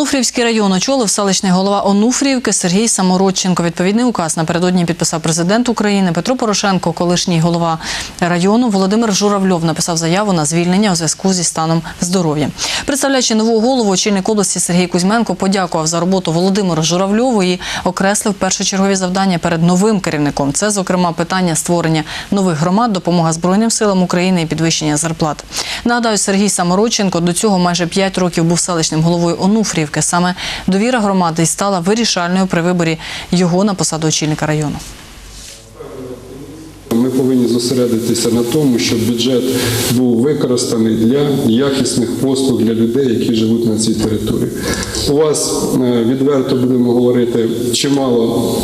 Онуфрівський район очолив селищний голова Онуфрівки Сергій Самородченко. Відповідний указ напередодні підписав президент України Петро Порошенко, колишній голова району Володимир Журавльов написав заяву на звільнення у зв'язку зі станом здоров'я. Представляючи нову голову, очільник області Сергій Кузьменко подякував за роботу Володимиру Журавльову і окреслив першочергові завдання перед новим керівником. Це, зокрема, питання створення нових громад, допомога Збройним силам України і підвищення зарплат. Нагадаю, Сергій Самородченко до цього майже 5 років був селищним головою Онуфрівки. Саме довіра громади стала вирішальною при виборі його на посаду очільника району. Зосередитися на тому, щоб бюджет був використаний для якісних послуг для людей, які живуть на цій території. У вас е, відверто будемо говорити чимало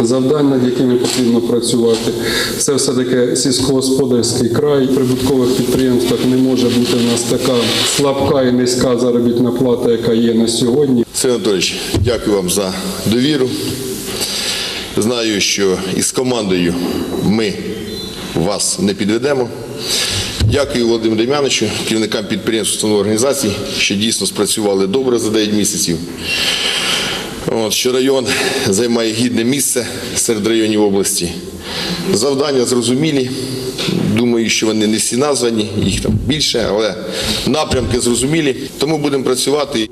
завдань, над якими потрібно працювати. Це все таки сільськогосподарський край. В прибуткових підприємствах не може бути у нас така слабка і низька заробітна плата, яка є на сьогодні. Сергій Анатолійович, дякую вам за довіру. Знаю, що із командою ми вас не підведемо. Дякую Володимиру Дем'яновичу, керівникам підприємств установ організацій, що дійсно спрацювали добре за 9 місяців. От, що район займає гідне місце серед районів області. Завдання зрозумілі. Думаю, що вони не всі названі, їх там більше, але напрямки зрозумілі. Тому будемо працювати.